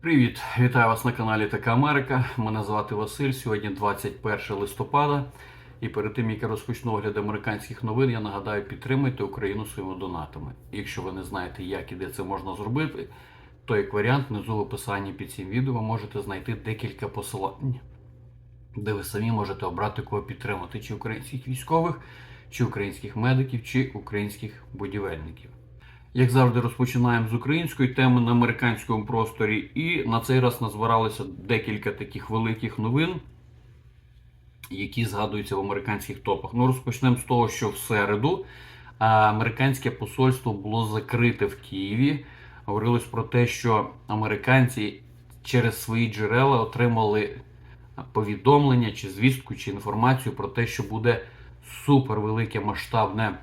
Привіт, вітаю вас на каналі Така Америка. Мене звати Василь. Сьогодні 21 листопада. І перед тим як я розпочну огляд американських новин, я нагадаю, підтримайте Україну своїми донатами. Якщо ви не знаєте, як і де це можна зробити, то як варіант внизу в описанні під цим відео ви можете знайти декілька посилань, де ви самі можете обрати кого підтримати, чи українських військових, чи українських медиків, чи українських будівельників. Як завжди, розпочинаємо з української теми на американському просторі, і на цей раз назбиралося декілька таких великих новин, які згадуються в американських топах. Ну, розпочнемо з того, що в середу американське посольство було закрите в Києві. Говорилось про те, що американці через свої джерела отримали повідомлення, чи звістку, чи інформацію про те, що буде супервелике масштабне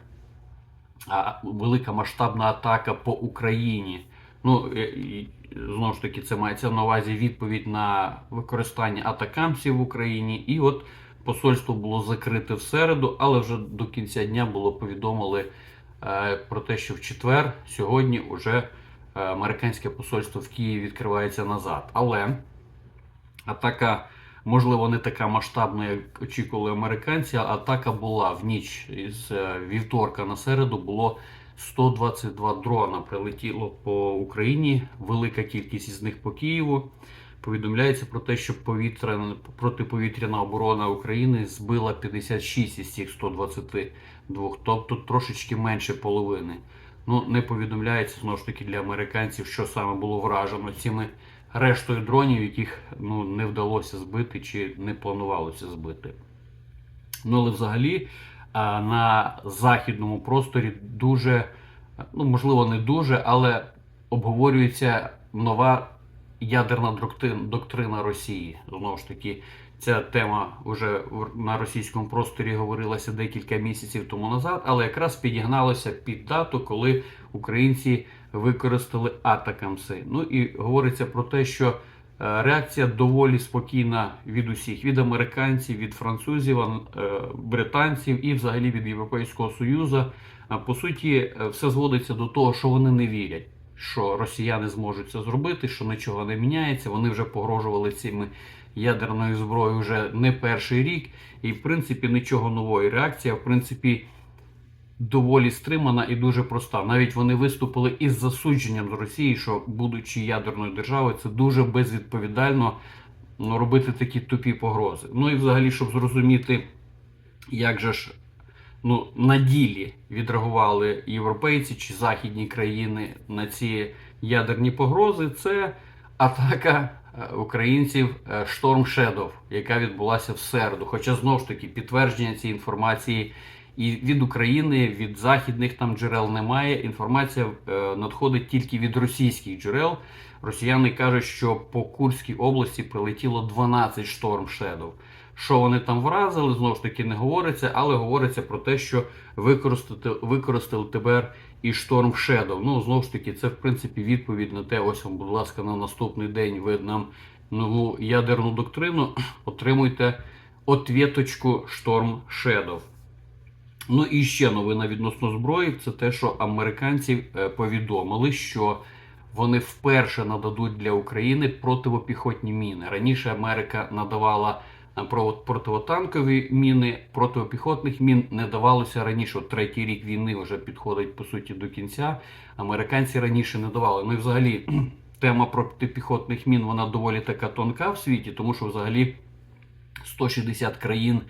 велика масштабна атака по Україні. Ну, е, знову ж таки, це мається на увазі відповідь на використання атакамсів в Україні. І от посольство було закрите в середу, але вже до кінця дня було повідомили е, про те, що в четвер, сьогодні, вже е, американське посольство в Києві відкривається назад. Але атака. Можливо, не така масштабна, як очікували американці. Атака була в ніч із е, вівторка на середу. Було 122 дрона прилетіло по Україні. Велика кількість із них по Києву. Повідомляється про те, що повітряна протиповітряна оборона України збила 56 із цих 122, тобто трошечки менше половини. Ну не повідомляється знову ж таки для американців, що саме було вражено цими рештою дронів, яких ну, не вдалося збити чи не планувалося збити. Ну, але взагалі на західному просторі дуже, ну можливо, не дуже, але обговорюється нова ядерна доктрина, Росії. Знову ж таки, ця тема вже на російському просторі говорилася декілька місяців тому назад, але якраз підігналося під дату, коли українці використали атакамси. Ну і говориться про те, що е, реакція доволі спокійна від усіх: від американців, від французів, е, британців і взагалі від Європейського Союзу. По суті, е, все зводиться до того, що вони не вірять. Що росіяни зможуть це зробити, що нічого не міняється. Вони вже погрожували цими ядерною зброєю вже не перший рік, і в принципі нічого нової. Реакція, в принципі, доволі стримана і дуже проста. Навіть вони виступили із засудженням з Росії, що, будучи ядерною державою, це дуже безвідповідально ну, робити такі тупі погрози. Ну і взагалі, щоб зрозуміти, як же ж ну, на ділі відреагували європейці чи західні країни на ці ядерні погрози, це атака е, українців е, Storm Shadow, яка відбулася в середу. Хоча знову ж таки підтвердження цієї інформації і від України, від західних там джерел немає. Інформація е, надходить тільки від російських джерел. Росіяни кажуть, що по Курській області прилетіло 12 Storm Shadow. Що вони там вразили, знову ж таки не говориться, але говориться про те, що використати, використали тепер і Storm Shadow. Ну, знову ж таки, це в принципі відповідь на те, ось вам, будь ласка, на наступний день ви нам нову ядерну доктрину. Отримуйте отвіточку Storm Shadow. Ну і ще новина відносно зброї це те, що американці е, повідомили, що вони вперше нададуть для України противопіхотні міни. Раніше Америка надавала е, противотанкові міни, протипіхотних мін не давалося раніше. Третій рік війни вже підходить по суті до кінця. Американці раніше не давали. Ну і взагалі тема протипіхотних мін вона доволі така тонка в світі, тому що взагалі 160 країн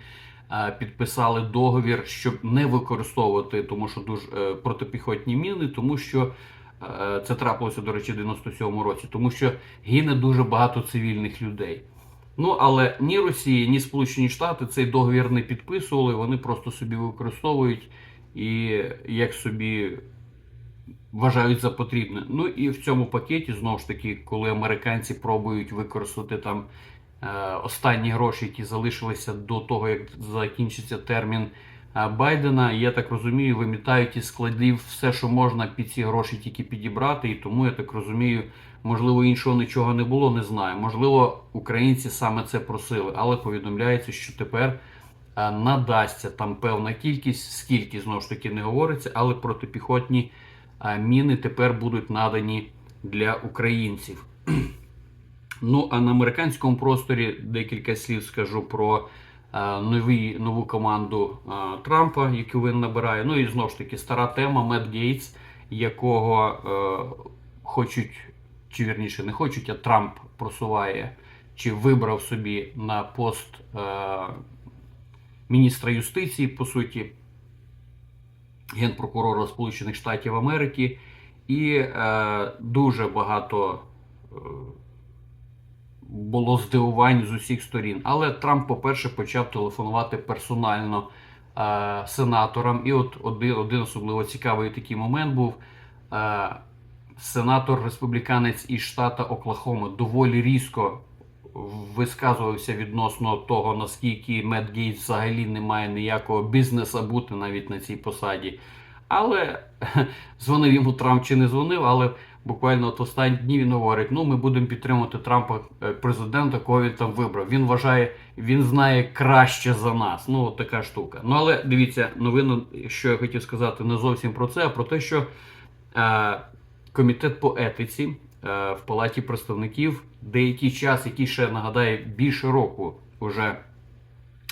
підписали договір, щоб не використовувати тому, що дуже е, протипіхотні міни, тому що е, це трапилося, до речі, в 97-му році, тому що гине дуже багато цивільних людей. Ну, але ні Росія, ні Сполучені Штати цей договір не підписували, вони просто собі використовують і як собі вважають за потрібне. Ну і в цьому пакеті, знову ж таки, коли американці пробують використати там Е, останні гроші, які залишилися до того, як закінчиться термін е, Байдена. Я так розумію, вимітають із складів все, що можна під ці гроші тільки підібрати. І тому я так розумію, можливо, іншого нічого не було, не знаю. Можливо, українці саме це просили, але повідомляється, що тепер. Е, надасться там певна кількість, скільки знову ж таки не говориться, але протипіхотні міни тепер будуть надані для українців. Ну, а на американському просторі декілька слів скажу про е, нові, нову команду е, Трампа, яку він набирає. Ну і знову ж таки стара тема Мед Гейтс, якого е, хочуть, чи вірніше не хочуть, а Трамп просуває чи вибрав собі на пост е, міністра юстиції, по суті, генпрокурора Сполучених Штатів Америки, і е, дуже багато. Е, було здивувань з усіх сторін. Але Трамп, по-перше, почав телефонувати персонально е, сенаторам. І от один, один особливо цікавий такий момент був. Е, сенатор республіканець із штата Оклахома доволі різко висказувався відносно того, наскільки Мед Гейтс взагалі не має ніякого бізнесу бути навіть на цій посаді. Але дзвонив йому Трамп чи не дзвонив, але буквально от останні дні він говорить: ну ми будемо підтримувати Трампа е, президента, кого він там вибрав. Він вважає, він знає краще за нас. Ну, от така штука. Ну але дивіться, новину, що я хотів сказати, не зовсім про це, а про те, що е, комітет по етиці е, в Палаті представників деякий час, який ще нагадаю, більше року вже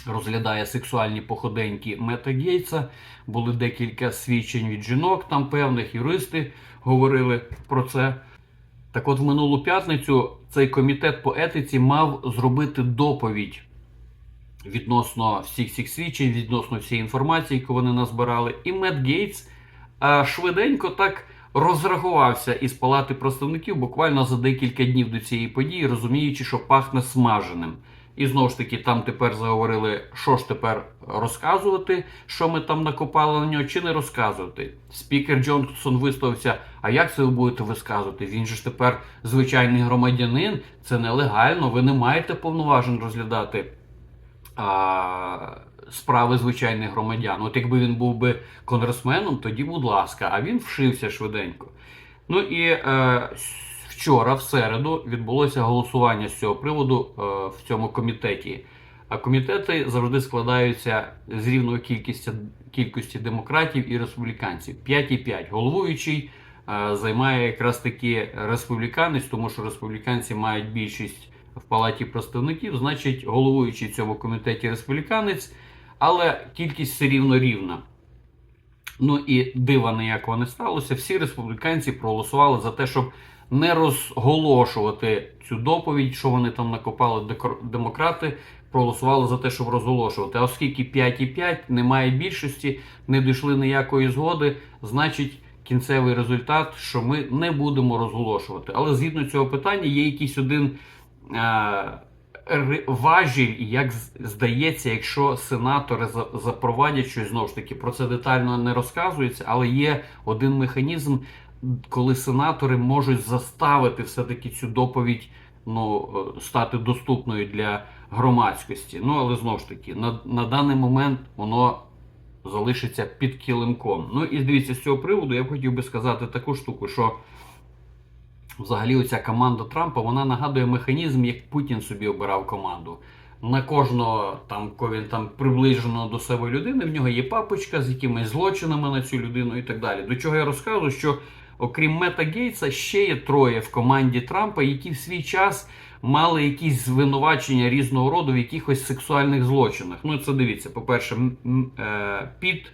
розглядає сексуальні походеньки Мета Гейтса. Були декілька свідчень від жінок, там певних юристи говорили про це. Так от, в минулу п'ятницю цей комітет по етиці мав зробити доповідь відносно всіх цих свідчень, відносно всієї інформації, яку вони назбирали. І Мет Гейтс швиденько так розрахувався із палати представників буквально за декілька днів до цієї події, розуміючи, що пахне смаженим. І знову ж таки, там тепер заговорили, що ж тепер розказувати, що ми там накопали на нього, чи не розказувати. Спікер Джонсон виставився. А як це ви будете висказувати? Він же ж тепер звичайний громадянин, це нелегально. Ви не маєте повноважень розглядати а, справи звичайних громадян. От якби він був би конгресменом, тоді, будь ласка, а він вшився швиденько. Ну і е, вчора, в середу, відбулося голосування з цього приводу е, в цьому комітеті. А комітети завжди складаються з рівної кількості, кількості демократів і республіканців. 5,5. Головуючий е, займає якраз таки республіканець, тому що республіканці мають більшість в палаті представників, значить, головуючий в цьому комітеті республіканець, але кількість все рівно рівна. Ну і дива ніякого не сталося. Всі республіканці проголосували за те, щоб не розголошувати цю доповідь, що вони там накопали демократи. Проголосували за те, щоб розголошувати. А оскільки 5,5 немає більшості, не дійшли ніякої згоди, значить кінцевий результат, що ми не будемо розголошувати. Але згідно цього питання є якийсь один е, важіль, як здається, якщо сенатори за- запровадять щось знову ж таки, про це детально не розказується, але є один механізм, коли сенатори можуть заставити все-таки цю доповідь ну, е, стати доступною для громадськості. Ну, але знову ж таки, на, на даний момент воно залишиться під килимком. Ну і дивіться, з цього приводу я б хотів би сказати таку штуку, що взагалі оця команда Трампа вона нагадує механізм, як Путін собі обирав команду. На кожного там, він там приближено до себе людини, в нього є папочка з якимись злочинами на цю людину і так далі. До чого я розказую, що окрім Мета Гейтса, ще є троє в команді Трампа, які в свій час мали якісь звинувачення різного роду в якихось сексуальних злочинах. Ну, це дивіться, по-перше, е, Піт.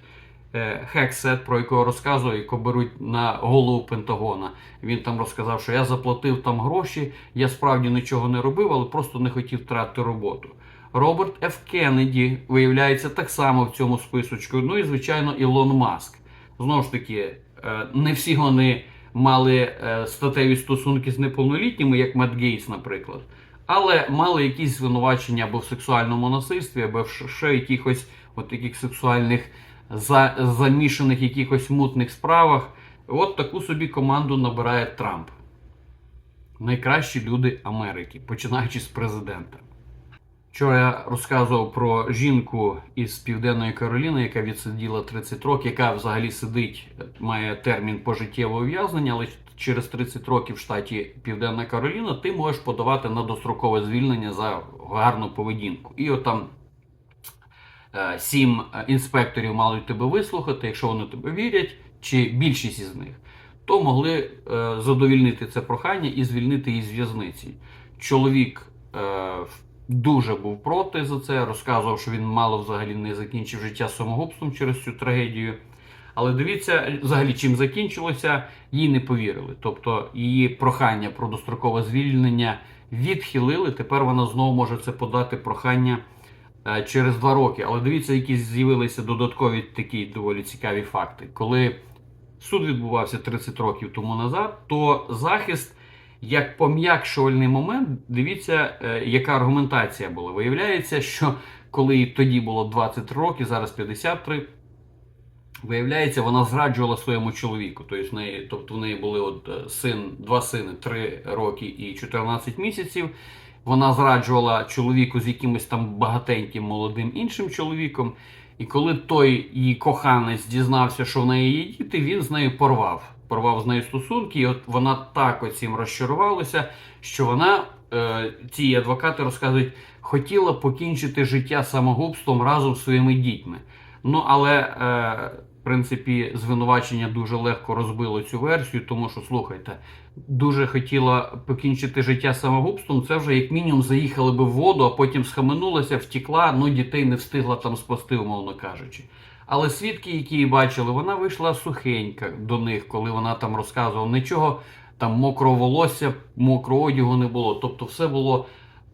е, Хексет, про якого розказує, якого беруть на голову Пентагона. Він там розказав, що я заплатив там гроші, я справді нічого не робив, але просто не хотів втратити роботу. Роберт Ф. Кеннеді виявляється так само в цьому списочку. Ну і звичайно, Ілон Маск. Знову ж таки, не всі вони мали е, статеві стосунки з неповнолітніми, як Мет Гейтс, наприклад. Але мали якісь звинувачення або в сексуальному насильстві, або ще якихось от таких сексуальних за, замішаних якихось мутних справах. От таку собі команду набирає Трамп. Найкращі люди Америки, починаючи з президента. Вчора я розказував про жінку із Південної Кароліни, яка відсиділа 30 років, яка взагалі сидить, має термін пожиттєвого ув'язнення, але через 30 років в штаті Південна Кароліна ти можеш подавати на дострокове звільнення за гарну поведінку. І от там е, сім інспекторів мали тебе вислухати, якщо вони тебе вірять, чи більшість із них, то могли е, задовільнити це прохання і звільнити її з в'язниці. чоловік е, дуже був проти за це, розказував, що він мало взагалі не закінчив життя самогубством через цю трагедію. Але дивіться, взагалі, чим закінчилося, їй не повірили. Тобто її прохання про дострокове звільнення відхилили. Тепер вона знову може це подати прохання е, через два роки. Але дивіться, які з'явилися додаткові такі доволі цікаві факти. Коли суд відбувався 30 років тому назад, то захист, як пом'якшувальний момент, дивіться, е, яка аргументація була. Виявляється, що коли тоді було 23 роки, зараз 53. Виявляється, вона зраджувала своєму чоловіку. Тобто в неї, тобто в неї були от е, син, два сини, 3 роки і 14 місяців. Вона зраджувала чоловіку з якимось там багатеньким молодим іншим чоловіком. І коли той її коханець дізнався, що в неї є діти, він з нею порвав. Порвав з нею стосунки, і от вона так оцім розчарувалася, що вона, е, ці адвокати розказують, хотіла покінчити життя самогубством разом з своїми дітьми. Ну, але, е, в принципі, звинувачення дуже легко розбило цю версію, тому що, слухайте, дуже хотіла покінчити життя самогубством, це вже як мінімум заїхали би в воду, а потім схаменулася, втікла, ну дітей не встигла там спасти, умовно кажучи. Але свідки, які її бачили, вона вийшла сухенька до них, коли вона там розказувала нічого, там мокрого волосся, мокрого одягу не було. Тобто все було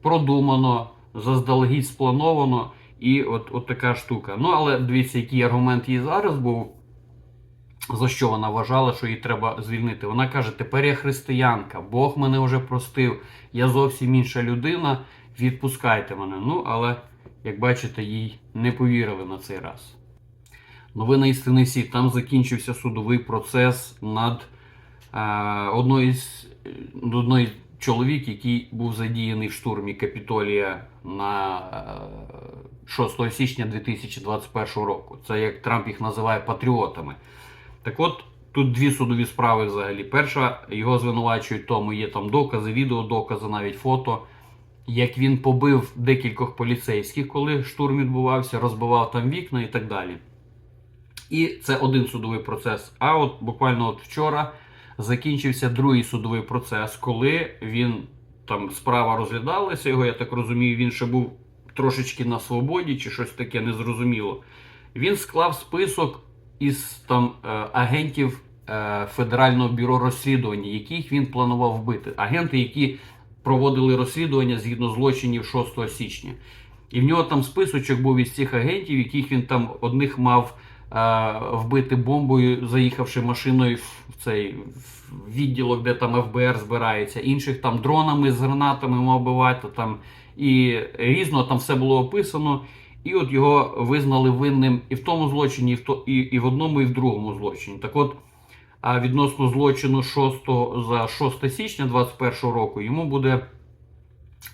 продумано, заздалегідь сплановано. І от, от така штука. Ну, але дивіться, який аргумент їй зараз був, за що вона вважала, що її треба звільнити. Вона каже: тепер я християнка, Бог мене вже простив, я зовсім інша людина, відпускайте мене. Ну, але, як бачите, їй не повірили на цей раз. Новина істини всі. Там закінчився судовий процес над е, одною з одної чоловік, який був задіяний в штурмі Капітолія на е, 6 січня 2021 року. Це як Трамп їх називає патріотами. Так от, тут дві судові справи взагалі. Перша, його звинувачують, тому є там докази, відеодокази, навіть фото. Як він побив декількох поліцейських, коли штурм відбувався, розбивав там вікна і так далі. І це один судовий процес. А от буквально от вчора закінчився другий судовий процес, коли він там справа розглядалася, його, я так розумію, він ще був трошечки на свободі чи щось таке незрозуміло. Він склав список із там е, агентів е, Федерального бюро розслідування, яких він планував вбити. Агенти, які проводили розслідування згідно злочинів 6 січня. І в нього там списочок був із цих агентів, яких він там одних мав вбити бомбою, заїхавши машиною в цей в відділок, де там ФБР збирається, інших там дронами з гранатами мав бивати там. І різно там все було описано. І от його визнали винним і в тому злочині, і в, то, і, і в одному, і в другому злочині. Так от, а відносно злочину 6, за 6 січня 2021 року йому буде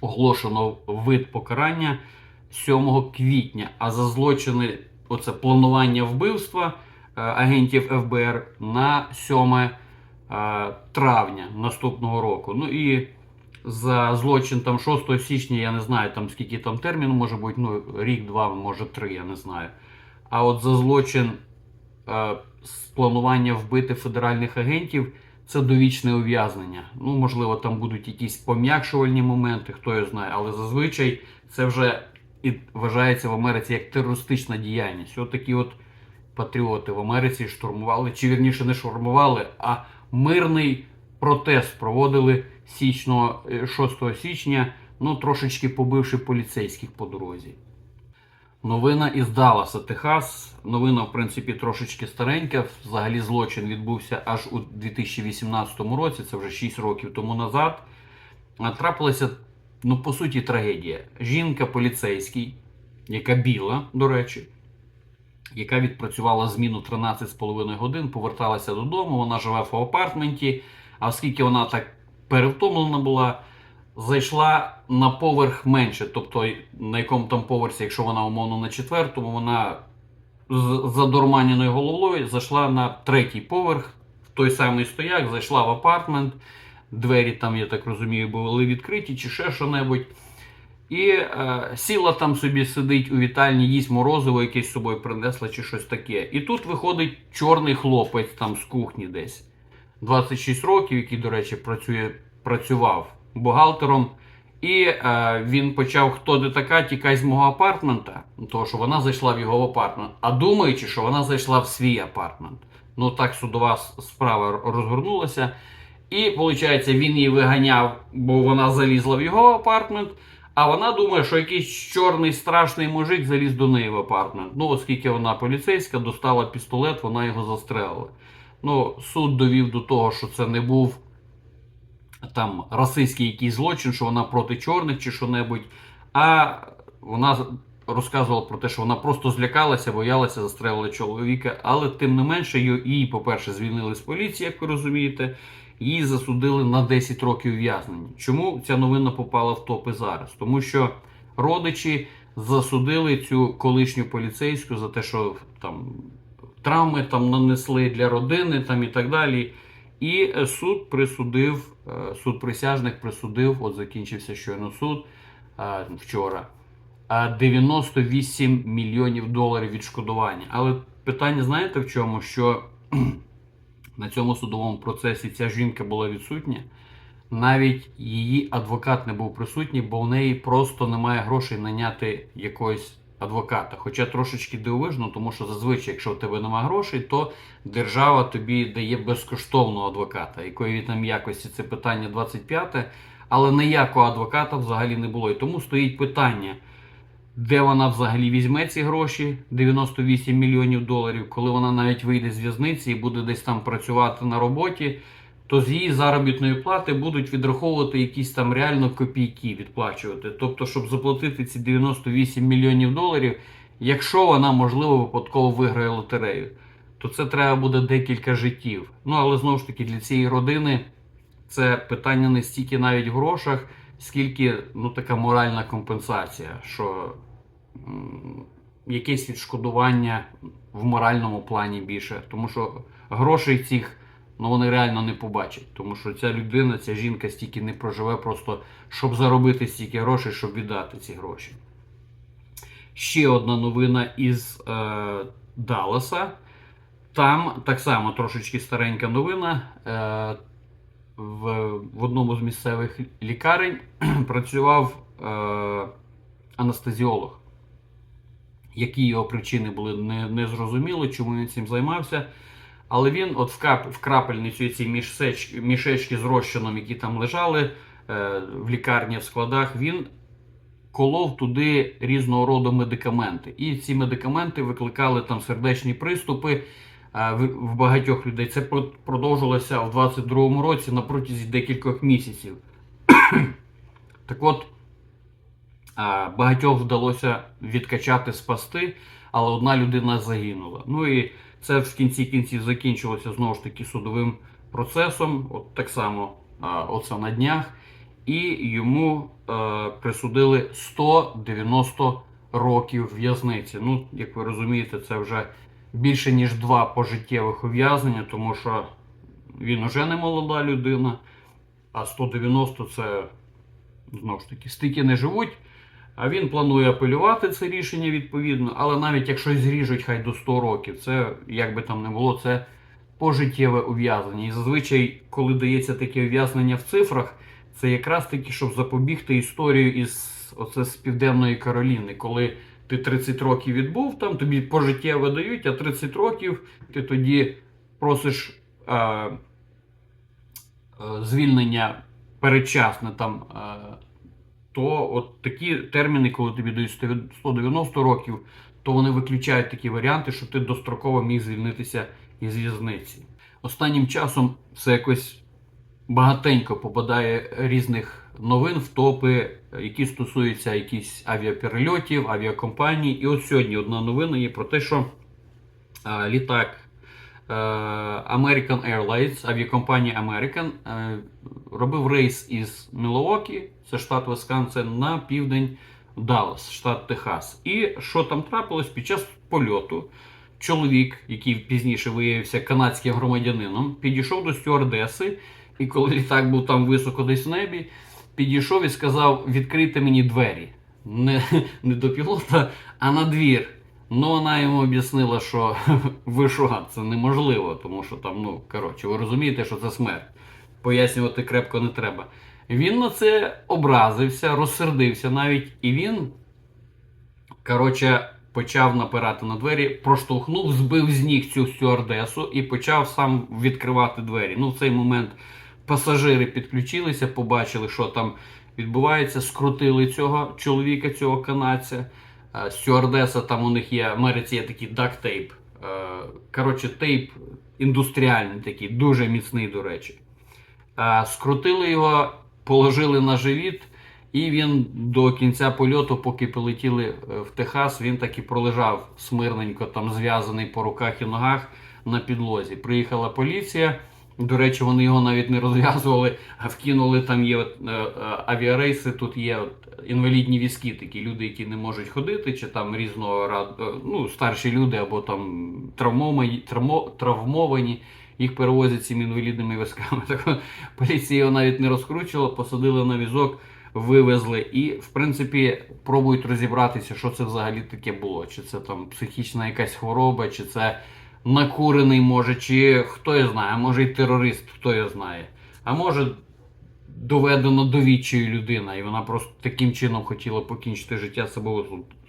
оголошено вид покарання 7 квітня. А за злочини, оце планування вбивства е, агентів ФБР на 7 е, травня наступного року. Ну і за злочин там 6 січня, я не знаю там скільки там терміну може бути, ну рік, два, може три, я не знаю. А от за злочин е, планування вбити федеральних агентів це довічне ув'язнення. Ну, можливо, там будуть якісь пом'якшувальні моменти, хто його знає, але зазвичай це вже і вважається в Америці як терористична діяльність. От такі от патріоти в Америці штурмували, чи вірніше не штурмували, а мирний протест проводили січно, е, 6 січня, ну трошечки побивши поліцейських по дорозі. Новина із Далласа, Техас. Новина, в принципі, трошечки старенька. Взагалі злочин відбувся аж у 2018 році, це вже 6 років тому назад. Трапилася, ну, по суті, трагедія. Жінка поліцейський, яка біла, до речі, яка відпрацювала зміну 13,5 годин, поверталася додому. Вона живе в апартменті. А оскільки вона так перевтомлена була, зайшла на поверх менше. Тобто, на якому там поверсі, якщо вона умовно на четвертому, вона з задурманеною головою зайшла на третій поверх, в той самий стояк, зайшла в апартмент. Двері там, я так розумію, були відкриті чи ще що-небудь. І е, сіла там собі сидить у вітальні, їсть морозиво, якесь з собою принесла чи щось таке. І тут виходить чорний хлопець там з кухні десь. 26 років, який, до речі, працює, працював бухгалтером, І е, він почав, хто де така, тікай з мого апартмента, тому що вона зайшла в його апартмент, а думаючи, що вона зайшла в свій апартмент. Ну так судова справа розгорнулася. І, виходить, він її виганяв, бо вона залізла в його апартмент. А вона думає, що якийсь чорний страшний мужик заліз до неї в апартмент. Ну, оскільки вона поліцейська, достала пістолет, вона його застрелила. Ну, суд довів до того, що це не був там расистський якийсь злочин, що вона проти чорних чи що-небудь. А вона розказувала про те, що вона просто злякалася, боялася, застрелила чоловіка. Але тим не менше, її- по-перше, звільнили з поліції, як ви розумієте. Її засудили на 10 років ув'язнення. Чому ця новина попала в топи зараз? Тому що родичі засудили цю колишню поліцейську за те, що там травми там нанесли для родини там і так далі. І е, суд присудив, е, суд присяжних присудив, от закінчився щойно суд е, вчора. е, 98 мільйонів доларів відшкодування. Але питання, знаєте в чому? Що на цьому судовому процесі ця жінка була відсутня. Навіть її адвокат не був присутній, бо в неї просто немає грошей наняти якогось адвоката. Хоча трошечки дивовижно, тому що зазвичай, якщо в тебе немає грошей, то держава тобі дає безкоштовного адвоката. Якої там якості це питання 25, але ніякого адвоката взагалі не було. І тому стоїть питання, де вона взагалі візьме ці гроші 98 мільйонів доларів, коли вона навіть вийде з в'язниці і буде десь там працювати на роботі, то з її заробітної плати будуть відраховувати якісь там реально копійки відплачувати. Тобто, щоб заплатити ці 98 мільйонів доларів, якщо вона можливо випадково виграє лотерею, то це треба буде декілька життів. Ну але знову ж таки для цієї родини це питання не стільки навіть в грошах, скільки ну, така моральна компенсація, що якесь відшкодування в моральному плані більше. Тому що грошей цих ну, вони реально не побачать. Тому що ця людина, ця жінка стільки не проживе, просто щоб заробити стільки грошей, щоб віддати ці гроші. Ще одна новина із е, Далласа. Там так само трошечки старенька новина. Е, в, в одному з місцевих лікарень працював е, анестезіолог. Які його причини були не, не чому він цим займався. Але він от в, кап, в крапельницю ці мішсеч, мішечки з розчином, які там лежали е, в лікарні в складах, він колов туди різного роду медикаменти. І ці медикаменти викликали там сердечні приступи в, в багатьох людей. Це продовжилося в 22-му році на протязі декількох місяців. так от, багатьох вдалося відкачати, спасти, але одна людина загинула. Ну і це в кінці кінців закінчилося знову ж таки судовим процесом. От так само а, оце на днях. І йому е, присудили 190 років в'язниці. Ну, як ви розумієте, це вже більше ніж два пожиттєвих ув'язнення, тому що він уже не молода людина, а 190 це знову ж таки стільки не живуть. А він планує апелювати це рішення відповідно, але навіть якщо зріжуть хай до 100 років, це як би там не було, це пожиттєве ув'язнення. І зазвичай, коли дається таке ув'язнення в цифрах, це якраз таки, щоб запобігти історію із оце з Південної Кароліни, коли ти 30 років відбув, там тобі пожиттєве дають, а 30 років ти тоді просиш е, е, звільнення передчасне там. Е, то от такі терміни, коли тобі дають 190 років, то вони виключають такі варіанти, щоб ти достроково міг звільнитися із в'язниці. Останнім часом все якось багатенько попадає різних новин в топи, які стосуються якісь авіаперельотів, авіакомпаній. І от сьогодні одна новина є про те, що е, літак е, American Airlines, авіакомпанія American, е, робив рейс із Мілуокі, це штат Висконсин, на південь Даллас, штат Техас. І що там трапилось під час польоту? Чоловік, який пізніше виявився канадським громадянином, підійшов до стюардеси, і коли літак був там високо десь в небі, підійшов і сказав: відкрийте мені двері. Не, не до пілота, а на двір. Ну, вона йому об'яснила, що ви що, це неможливо, тому що там, ну, коротше, ви розумієте, що це смерть. Пояснювати крепко не треба. Він на це образився, розсердився навіть, і він, коротше, почав напирати на двері, проштовхнув, збив з ніг цю стюардесу і почав сам відкривати двері. Ну, в цей момент пасажири підключилися, побачили, що там відбувається, скрутили цього чоловіка, цього канадця. Е, Стюардеса, там у них є, в Америці є такий дактейп. Коротше, тейп індустріальний такий, дуже міцний, до речі. Е, Скрутили його, положили на живіт, і він до кінця польоту, поки полетіли е, в Техас, він так і пролежав смирненько, там зв'язаний по руках і ногах на підлозі. Приїхала поліція. До речі, вони його навіть не розв'язували, а вкинули там є от, е, е, авіарейси, тут є от, інвалідні візки, такі люди, які не можуть ходити, чи там різного е, ну, старші люди або там травмовані, травмо, травмовані, їх перевозять цими інвалідними візками. Так поліція його навіть не розкручувала, посадили на візок, вивезли і, в принципі, пробують розібратися, що це взагалі таке було. Чи це там психічна якась хвороба, чи це накурений, може, чи хто я знає, може і терорист, хто я знає. А може доведено до відчаю людина, і вона просто таким чином хотіла покінчити життя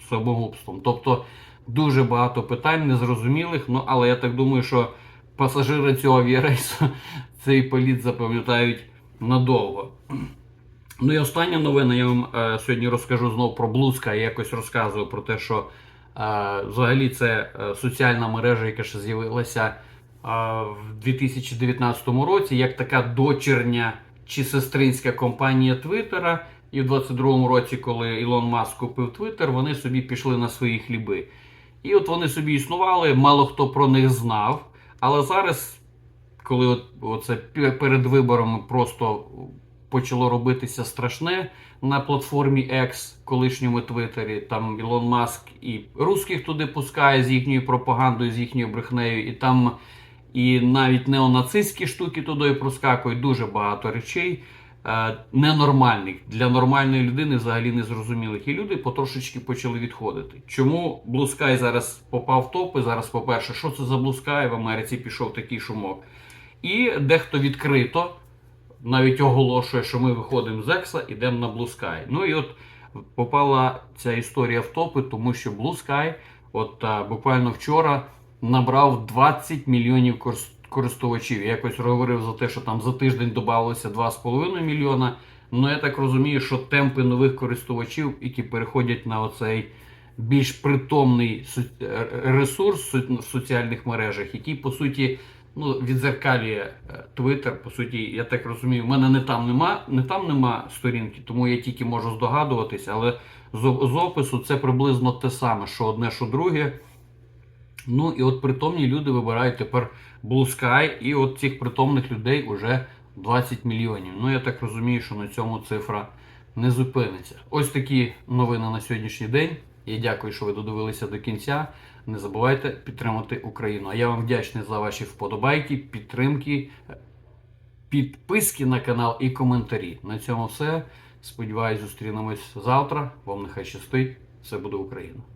самогубством. Тобто дуже багато питань незрозумілих, ну але я так думаю, що пасажири цього авіарейсу цей політ запам'ятають надовго. Ну і остання новина, я вам е, сьогодні розкажу знову про Блузка. Я якось розказував про те, що взагалі це е, соціальна мережа, яка ще з'явилася в 2019 році, як така дочерня чи сестринська компанія Твіттера. І в 22-му році, коли Ілон Маск купив Твіттер, вони собі пішли на свої хліби. І от вони собі існували, мало хто про них знав. Але зараз, коли от, оце перед виборами просто почало робитися страшне на платформі X, колишньому Твіттері, там Ілон Маск і русських туди пускає з їхньою пропагандою, з їхньою брехнею, і там і навіть неонацистські штуки туди проскакують, дуже багато речей. е, Ненормальних для нормальної людини взагалі незрозумілих. І люди потрошечки почали відходити. Чому Sky зараз попав в топи? Зараз, по-перше, що це за Sky? В Америці пішов такий шумок. І дехто відкрито навіть оголошує, що ми виходимо з Екса, ідемо на Blue Sky. Ну і от попала ця історія в топи, тому що Blue Sky, от а, буквально вчора, набрав 20 мільйонів користувачів. Я якось говорив за те, що там за тиждень додалося 2,5 мільйона. Ну я так розумію, що темпи нових користувачів, які переходять на оцей більш притомний е, ресурс в соціальних мережах, який по суті ну, відзеркалює е, Twitter. По суті, я так розумію, в мене не там нема, не там нема сторінки, тому я тільки можу здогадуватись, але з, з опису це приблизно те саме, що одне, що друге. Ну і от притомні люди вибирають тепер Blue Sky, і от цих притомних людей вже 20 мільйонів. Ну я так розумію, що на цьому цифра не зупиниться. Ось такі новини на сьогоднішній день. Я дякую, що ви додивилися до кінця. Не забувайте підтримати Україну. А я вам вдячний за ваші вподобайки, підтримки, підписки на канал і коментарі. На цьому все. Сподіваюсь, зустрінемось завтра. Вам нехай щастить. Все буде Україна.